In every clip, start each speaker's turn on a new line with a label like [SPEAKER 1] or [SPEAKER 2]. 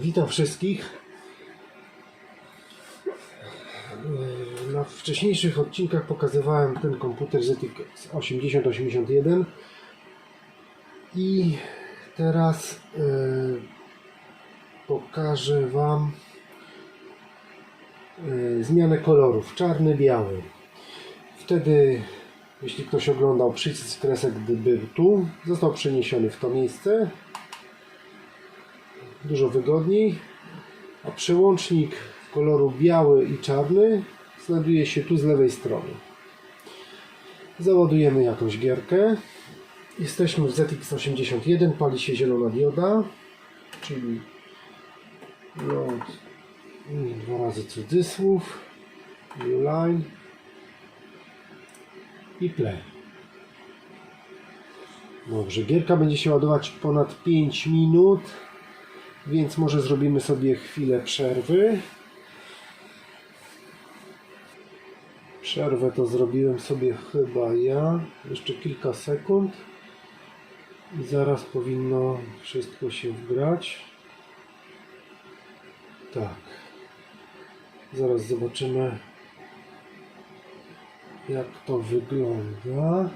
[SPEAKER 1] Witam wszystkich. Na wcześniejszych odcinkach pokazywałem ten komputer ZX 8081 i teraz e, pokażę Wam e, zmianę kolorów czarny, biały. Wtedy, jeśli ktoś oglądał przycisk kresek, gdy był tu, został przeniesiony w to miejsce dużo wygodniej. A przełącznik koloru biały i czarny znajduje się tu z lewej strony. Załadujemy jakąś gierkę. Jesteśmy w ZX81, pali się zielona dioda, czyli i dwa razy cudzysłów, new line i play. Dobrze, gierka będzie się ładować ponad 5 minut. Więc może zrobimy sobie chwilę przerwy. Przerwę to zrobiłem sobie chyba ja. Jeszcze kilka sekund. I zaraz powinno wszystko się wgrać. Tak. Zaraz zobaczymy jak to wygląda.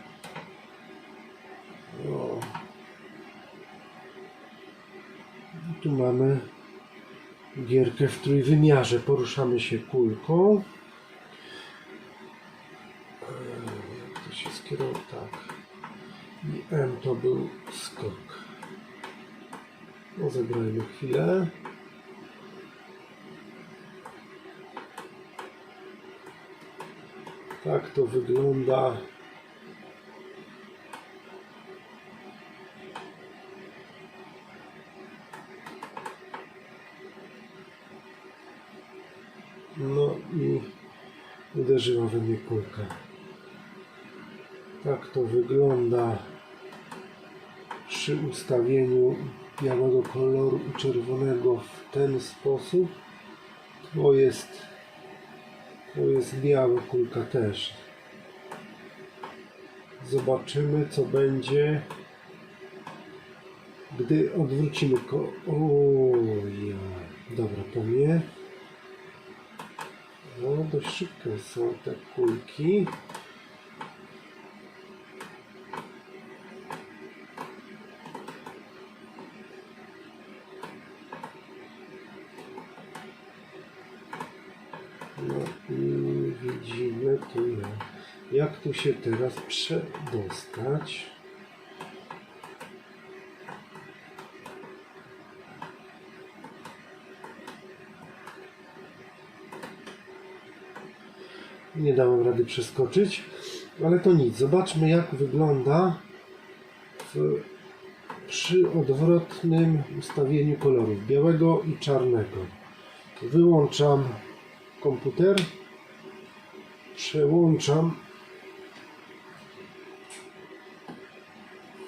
[SPEAKER 1] O. Tu mamy gierkę w trójwymiarze. Poruszamy się kulką. Jak to się skierowało? Tak. I M to był skok. No, zagrajmy chwilę. Tak to wygląda. No i uderzyła we mnie kulka. Tak to wygląda przy ustawieniu białego koloru i czerwonego w ten sposób. To jest, to jest biała kulka też. Zobaczymy co będzie, gdy odwrócimy ko... Ja. Dobra, to nie. No, dość szybkie są te kulki. No widzimy tu ja. Jak tu się teraz przedostać? Nie dałem rady przeskoczyć, ale to nic. Zobaczmy jak wygląda w, przy odwrotnym ustawieniu kolorów białego i czarnego. Wyłączam komputer, przełączam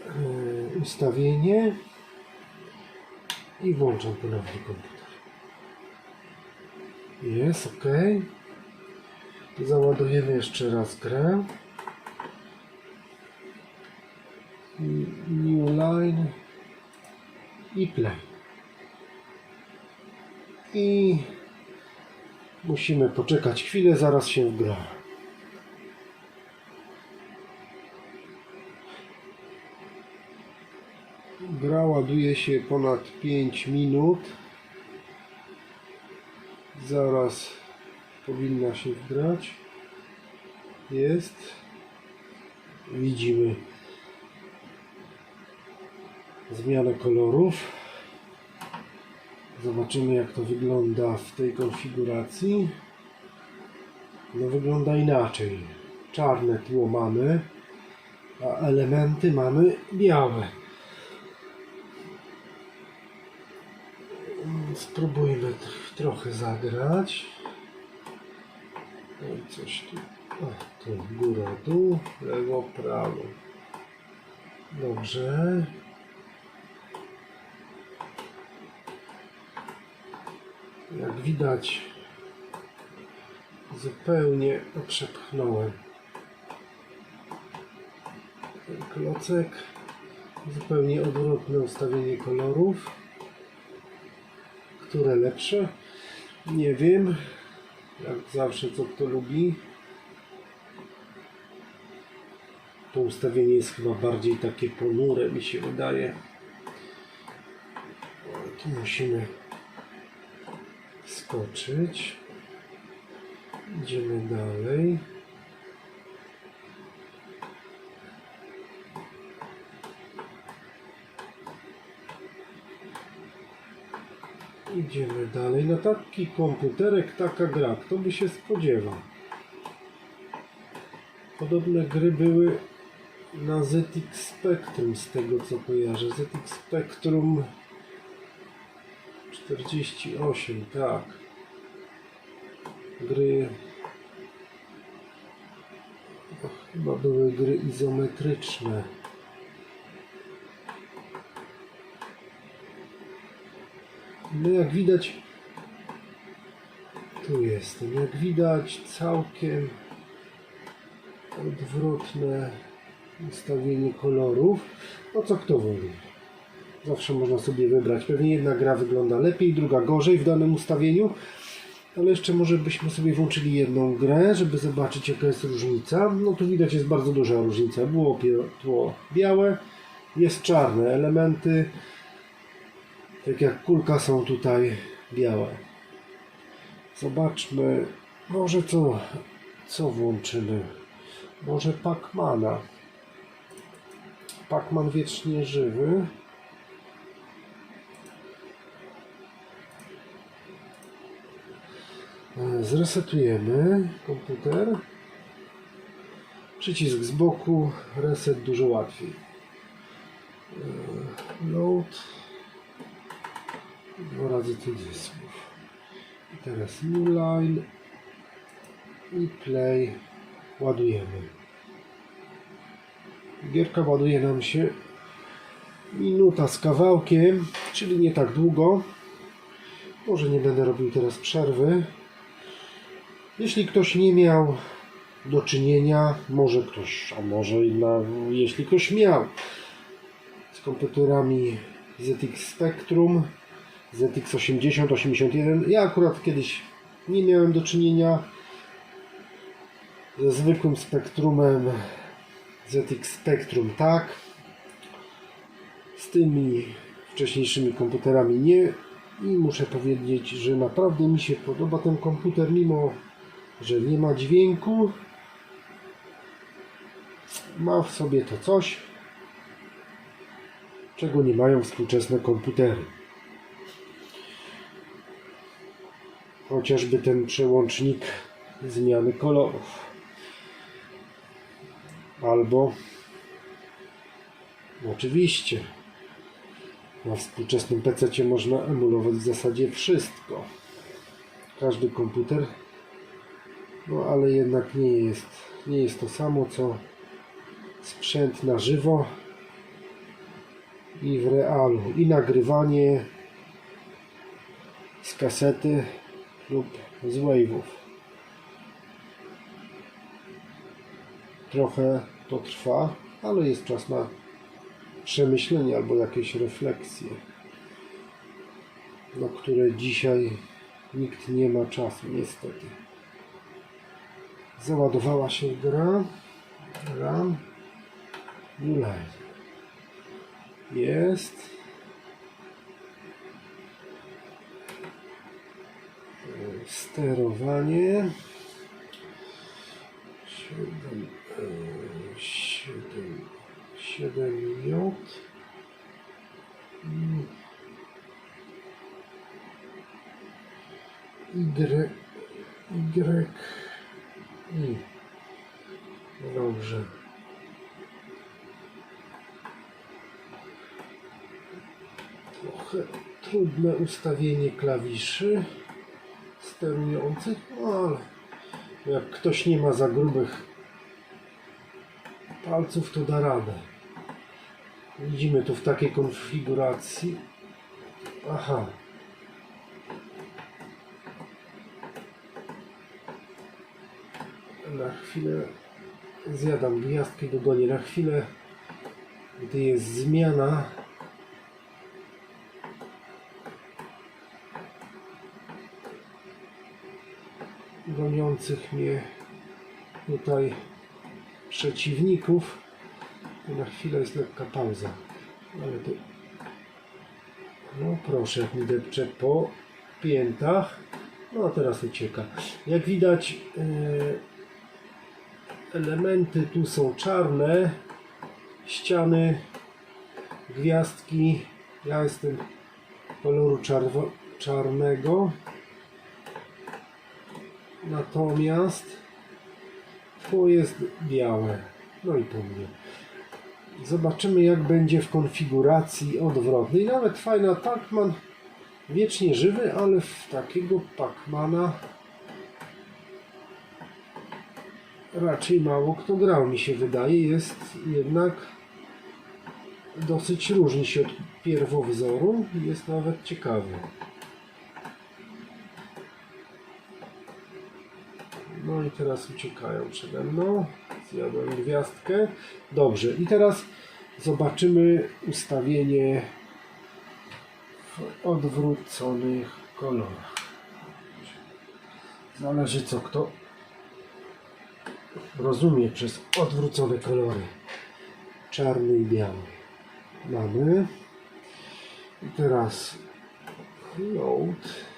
[SPEAKER 1] e, ustawienie i włączam ponownie komputer. Jest ok. Załadujemy jeszcze raz grę. New line i play. I musimy poczekać chwilę, zaraz się wgra. Gra ładuje się ponad 5 minut. Zaraz powinna się wgrać. Jest. Widzimy zmianę kolorów. Zobaczymy jak to wygląda w tej konfiguracji. No wygląda inaczej. Czarne tło mamy, a elementy mamy białe. Spróbujmy trochę zagrać. No i coś tu. O, tu góra, dół, lewo, prawo. Dobrze. Jak widać, zupełnie przepchnąłem ten klocek. Zupełnie odwrotne ustawienie kolorów. które lepsze. Nie wiem. Jak zawsze, co kto lubi. To ustawienie jest chyba bardziej takie ponure, mi się wydaje. Tu musimy skoczyć. Idziemy dalej. Idziemy dalej. Na taki komputerek taka gra. Kto by się spodziewał? Podobne gry były na ZX Spectrum z tego co kojarzę. ZX Spectrum 48, tak. Gry chyba były gry izometryczne. No jak widać tu jestem. Jak widać całkiem odwrotne ustawienie kolorów. No co kto woli. Zawsze można sobie wybrać. Pewnie jedna gra wygląda lepiej, druga gorzej w danym ustawieniu. Ale jeszcze może byśmy sobie włączyli jedną grę, żeby zobaczyć jaka jest różnica. No tu widać jest bardzo duża różnica. Było tło białe, jest czarne. Elementy, tak jak kulka są tutaj białe. Zobaczmy, może co, co włączymy. Może Pacmana. Pacman wiecznie żywy. Zresetujemy komputer. Przycisk z boku, reset dużo łatwiej. Load. Dwa razy cudzysłów. I teraz new line i play. Ładujemy. Gierka ładuje nam się minuta z kawałkiem, czyli nie tak długo. Może nie będę robił teraz przerwy. Jeśli ktoś nie miał do czynienia, może ktoś, a może na, jeśli ktoś miał z komputerami ZX Spectrum, ZX80, 81, ja akurat kiedyś nie miałem do czynienia ze zwykłym spektrumem ZX Spectrum tak. Z tymi wcześniejszymi komputerami nie. I muszę powiedzieć, że naprawdę mi się podoba ten komputer mimo, że nie ma dźwięku. Ma w sobie to coś czego nie mają współczesne komputery chociażby ten przełącznik zmiany kolorów. Albo oczywiście na współczesnym PC można emulować w zasadzie wszystko. Każdy komputer no ale jednak nie jest nie jest to samo co sprzęt na żywo i w realu. I nagrywanie z kasety lub z wave'ów trochę to trwa, ale jest czas na przemyślenie albo jakieś refleksje, na które dzisiaj nikt nie ma czasu, niestety. Załadowała się gra. RAM. Line. Jest. Sterowanie. 7, 7, 7 J. Y, Y, I. Dobrze. Trochę trudne ustawienie klawiszy sterujących, ale jak ktoś nie ma za grubych palców, to da radę. Widzimy to w takiej konfiguracji. Aha. Na chwilę zjadam gwiazdkę i dogonię. Na chwilę, gdy jest zmiana, goniących mnie tutaj przeciwników. Na chwilę jest lekka pauza, ale to no proszę, jak mi depcze po piętach. No a teraz ucieka. Jak widać e, elementy tu są czarne. Ściany, gwiazdki. Ja jestem koloru czarwo, czarnego. Natomiast to jest białe. No i po mnie. Zobaczymy jak będzie w konfiguracji odwrotnej. Nawet fajna Pacman wiecznie żywy, ale w takiego Pacmana raczej mało kto grał, mi się wydaje. Jest jednak dosyć różni się od pierwowzoru. Jest nawet ciekawy. No i teraz uciekają przede mną. Zjadłem gwiazdkę. Dobrze, i teraz zobaczymy ustawienie w odwróconych kolorach. Zależy co kto rozumie przez odwrócone kolory. Czarny i biały. Mamy. I teraz load.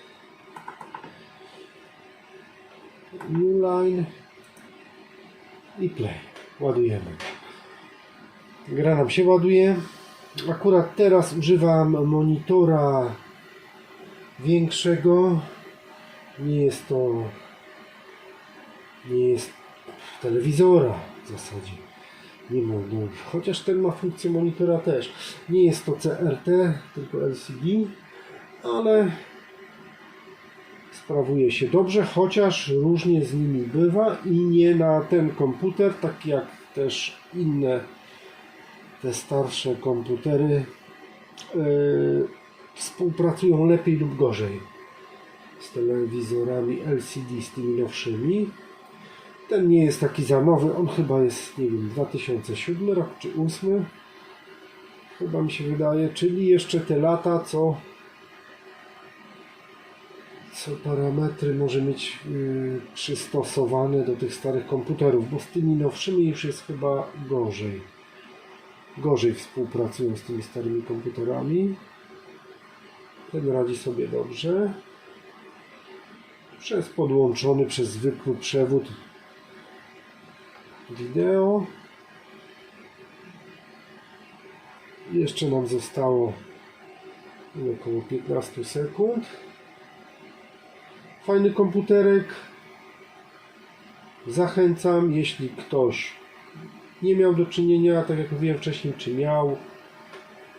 [SPEAKER 1] New line i play. Ładujemy. Gra nam się ładuje. Akurat teraz używam monitora większego. Nie jest to nie jest telewizora w zasadzie. Nie no, chociaż ten ma funkcję monitora też. Nie jest to CRT, tylko LCD, ale sprawuje się dobrze, chociaż różnie z nimi bywa i nie na ten komputer, tak jak też inne te starsze komputery yy, współpracują lepiej lub gorzej z telewizorami LCD, z tymi nowszymi. Ten nie jest taki za nowy, on chyba jest, nie wiem, 2007 rok czy 2008. Chyba mi się wydaje, czyli jeszcze te lata, co parametry może mieć yy, przystosowane do tych starych komputerów, bo z tymi nowszymi już jest chyba gorzej. Gorzej współpracują z tymi starymi komputerami. Ten radzi sobie dobrze. Przez podłączony przez zwykły przewód wideo. Jeszcze nam zostało około 15 sekund. Fajny komputerek. Zachęcam, jeśli ktoś nie miał do czynienia, tak jak mówiłem wcześniej, czy miał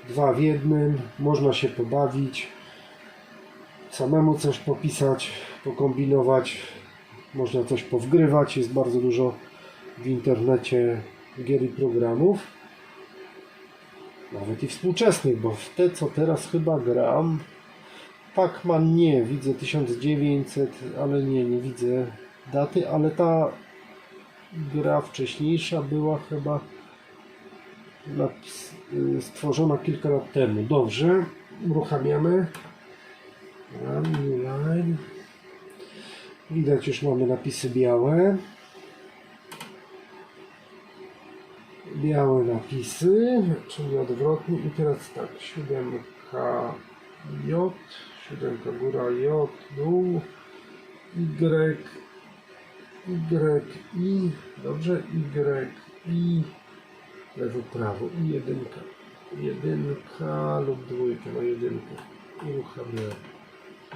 [SPEAKER 1] dwa w jednym, można się pobawić, samemu coś popisać, pokombinować, można coś powgrywać, jest bardzo dużo w internecie gier i programów, nawet i współczesnych, bo w te co teraz chyba gram, Pac-Man nie, widzę 1900, ale nie, nie widzę daty, ale ta gra wcześniejsza była chyba y, stworzona kilka lat temu. Dobrze, uruchamiamy. Widać już mamy napisy białe. Białe napisy, czyli odwrotnie. I teraz tak, 7K J, 7 góra J, dół, Y, Y, I, dobrze, Y, I, lewo, prawo, I jedynka, jedynka lub dwójka, no jedynkę, uruchamiamy.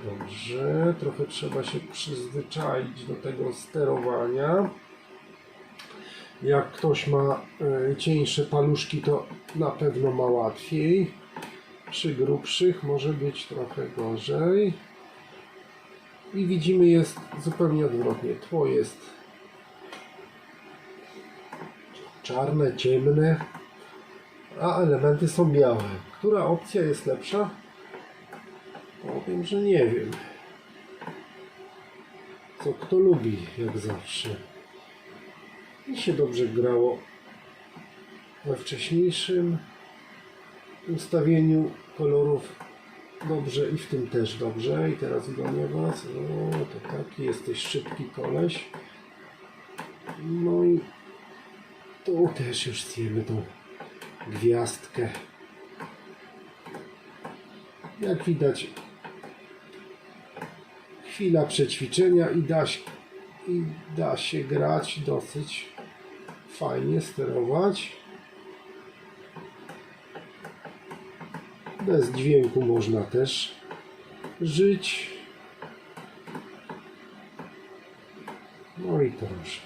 [SPEAKER 1] Dobrze, trochę trzeba się przyzwyczaić do tego sterowania. Jak ktoś ma e, cieńsze paluszki, to na pewno ma łatwiej. Przy grubszych może być trochę gorzej. I widzimy jest zupełnie odwrotnie. Tło jest czarne, ciemne, a elementy są białe. Która opcja jest lepsza? Powiem, że nie wiem. Co kto lubi, jak zawsze. Mi się dobrze grało we wcześniejszym ustawieniu kolorów dobrze i w tym też dobrze. I teraz gonię Was. O, to taki jesteś szybki koleś. No i tu też już zjemy tą gwiazdkę. Jak widać, chwila przećwiczenia i da, i da się grać dosyć fajnie, sterować. Bez dźwięku można też żyć. No i proszę.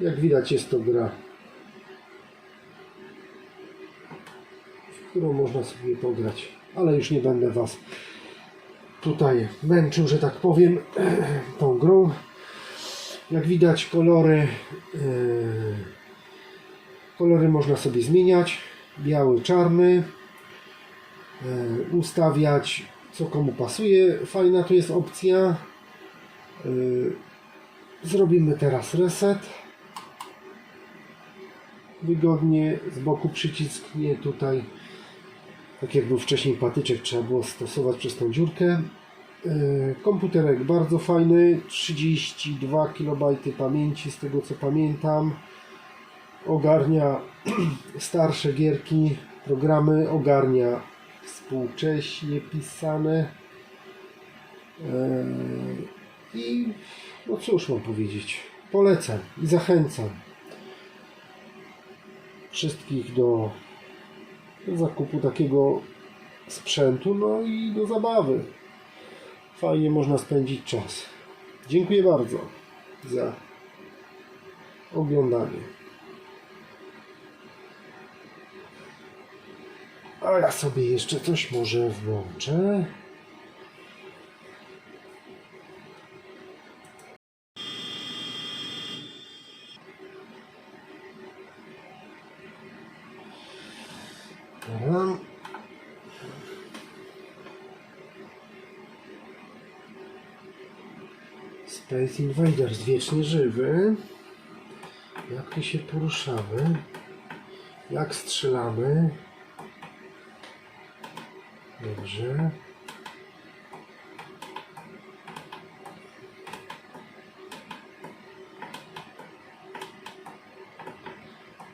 [SPEAKER 1] Jak widać jest to gra, w którą można sobie pograć. Ale już nie będę Was tutaj męczył, że tak powiem, tą grą. Jak widać kolory yy, kolory można sobie zmieniać. Biały, czarny. Yy, ustawiać co komu pasuje. Fajna to jest opcja. Yy, Zrobimy teraz reset. Wygodnie z boku przycisk, nie tutaj. Tak jak był wcześniej patyczek, trzeba było stosować przez tą dziurkę. Yy, Komputerek bardzo fajny, 32 KB pamięci z tego co pamiętam. Ogarnia starsze gierki, programy, ogarnia współcześnie pisane. Yy, I no cóż mam powiedzieć, polecam i zachęcam wszystkich do zakupu takiego sprzętu, no i do zabawy. Fajnie można spędzić czas. Dziękuję bardzo za oglądanie. A ja sobie jeszcze coś może włączę. Dobra. Space Invaders wiecznie żywy. Jak się poruszamy? Jak strzelamy? Dobrze.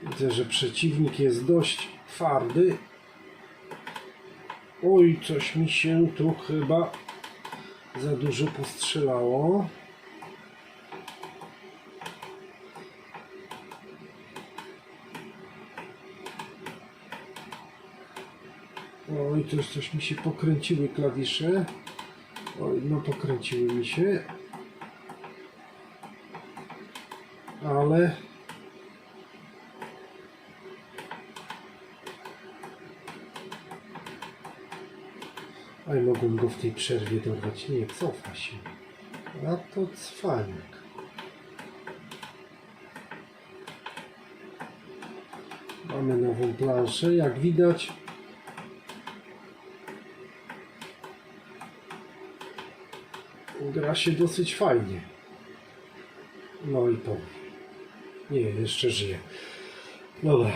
[SPEAKER 1] Widzę, że przeciwnik jest dość twardy. Oj, coś mi się tu chyba za dużo postrzelało. Oj, coś, coś mi się pokręciły klawisze. Oj, no pokręciły mi się. Ale Aj, mogłem go w tej przerwie dorwać. Nie, cofa się. A to cwanek. Mamy nową planszę. Jak widać, gra się dosyć fajnie. No i po. Nie, jeszcze żyje. Dobra,